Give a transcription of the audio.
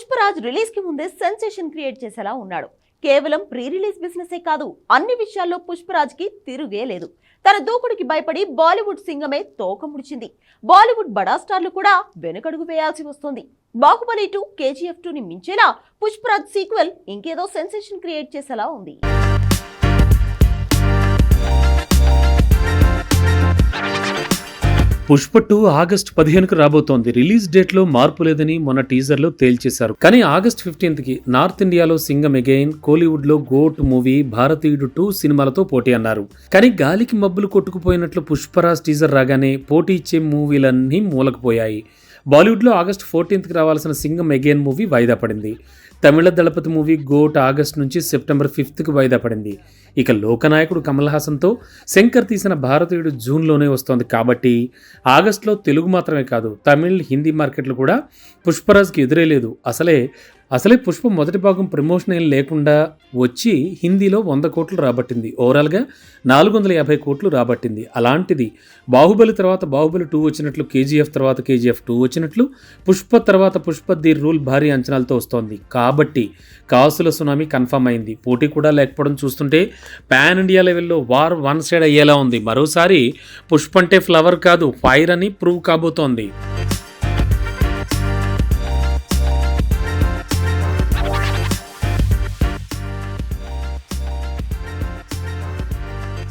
పుష్పరాజ్ రిలీజ్కి ముందే sensation create చేసేలా ఉన్నాడు. కేవలం ప్రీ రిలీజ్ బిజినెసే కాదు అన్ని విషయాల్లో పుష్పరాజ్కి తిరుగే లేదు. తన దూకుడికి భయపడి బాలీవుడ్ సింగమే తోక ముడిచింది. బాలీవుడ్ బడా స్టార్లు కూడా వెనుకడుగు వేయాల్సి వస్తుంది. Baahubali two K G F two ని మించేలా పుష్పరాజ్ సీక్వెల్ ఇంకేదో సెన్సేషన్ క్రియేట్ చేసేలా ఉంది. పుష్ప టూ ఆగస్ట్ పదిహేనుకు రాబోతోంది. రిలీజ్ డేట్లో మార్పు లేదని మొన్న టీజర్లో తేల్చేశారు. కానీ ఆగస్ట్ ఫిఫ్టీన్త్కి నార్త్ ఇండియాలో సింగం అగైన్ కోలీవుడ్లో గోట్ మూవీ భారతీయుడు టూ సినిమాలతో పోటీ అన్నారు. కానీ గాలికి మబ్బులు కొట్టుకుపోయినట్లు పుష్పరాజ్ టీజర్ రాగానే పోటీ ఇచ్చే మూవీలన్నీ మూలకపోయాయి. బాలీవుడ్లో ఆగస్ట్ ఫోర్టీన్త్కి రావాల్సిన సింగం అగైన్ మూవీ వాయిదా పడింది. Tamil Thalapathy movie GOAT August నుంచి సెప్టెంబర్ ఫిఫ్త్కి వాయిదా పడింది ఇక లోకనాయకుడు కమల్ హాసన్తో శంకర్ తీసిన భారతీయుడు జూన్లోనే వస్తోంది కాబట్టి ఆగస్ట్లో తెలుగు మాత్రమే కాదు తమిళ్ హిందీ మార్కెట్లు కూడా పుష్పరాజ్కి ఎదురే లేదు. అసలే అసలే పుష్ప మొదటి భాగం ప్రమోషన్ ఏం లేకుండా వచ్చి హిందీలో వంద కోట్లు రాబట్టింది. ఓవరాల్గా నాలుగు వందల యాభై కోట్లు రాబట్టింది. అలాంటిది బాహుబలి తర్వాత బాహుబలి టూ వచ్చినట్లు కేజీఎఫ్ తర్వాత కేజీఎఫ్ టూ వచ్చినట్లు పుష్ప తర్వాత పుష్ప ది రూల్ భారీ అంచనాలతో వస్తోంది. కాబట్టి కాసుల సునామీ కన్ఫర్మ్ అయింది. పోటీ కూడా లేకపోవడం చూస్తుంటే పాన్ ఇండియా లెవెల్లో వార్ వన్ సైడ్ అయ్యేలా ఉంది. మరోసారి పుష్ప అంటే ఫ్లవర్ కాదు ఫైర్ అని ప్రూవ్ కాబోతోంది.